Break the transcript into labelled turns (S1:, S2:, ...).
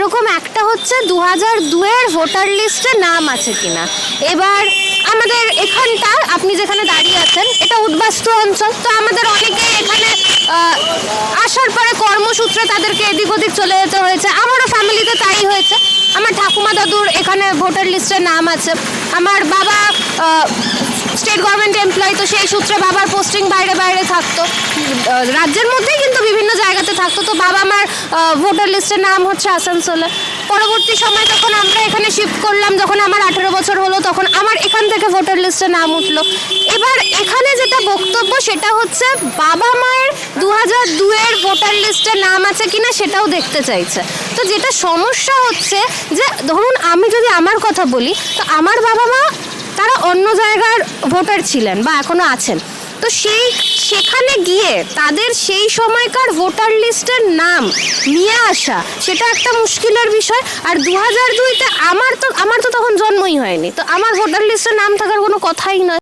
S1: যেরকম একটা হচ্ছে দু হাজার দুয়ের ভোটার লিস্টে নাম আছে কিনা। এবার আমাদের এখানটা, আপনি যেখানে দাঁড়িয়ে আছেন, এটা উদ্বাস্তু অঞ্চল, তো আমাদের অনেকে এখানে আসার পরে কর্মসূত্রে তাদেরকে এদিক ওদিক চলে যেতে হয়েছে। আমারও ফ্যামিলিতে তাই হয়েছে। আমার ঠাকুমা দাদুর এখানে ভোটার লিস্টে নাম আছে। আমার বাবা স্টেট গভর্নমেন্ট এমপ্লয়ি তো সেই সূত্রে বাবার পোস্টিং বাইরে বাইরে থাকতো। রাজ্যের মধ্যেই কিন্তু বিভিন্ন জায়গাতে থাকতো তো বাবা আমার ভোটার লিস্টের নাম হচ্ছে আসানসোলে। পরবর্তী সময় যখন আমরা এখানে শিফট করলাম, যখন আমার আঠেরো বছর হলো, তখন আমার এখান থেকে ভোটার লিস্টে নাম উঠল। এবার এখানে যেটা বক্তব্য, সেটা হচ্ছে বাবা মায়ের দু হাজার দুয়ের ভোটার লিস্টে নাম আছে কিনা সেটাও দেখতে চাইছে। তো যেটা সমস্যা হচ্ছে যে, ধরুন আমি যদি আমার কথা বলি, তো আমার বাবা মা তারা অন্য জায়গার ভোটার ছিলেন বা এখনও আছেন। তো সেই, সেখানে গিয়ে তাদের সেই সময়কার ভোটার লিস্টের নাম নিয়ে আসা, সেটা একটা মুশকিলের বিষয়। আর দু হাজার দুইতে আমার তো আমার তো তখন জন্মই হয়নি। তো আমার ভোটার লিস্টের নাম থাকার কোনো কথাই নয়।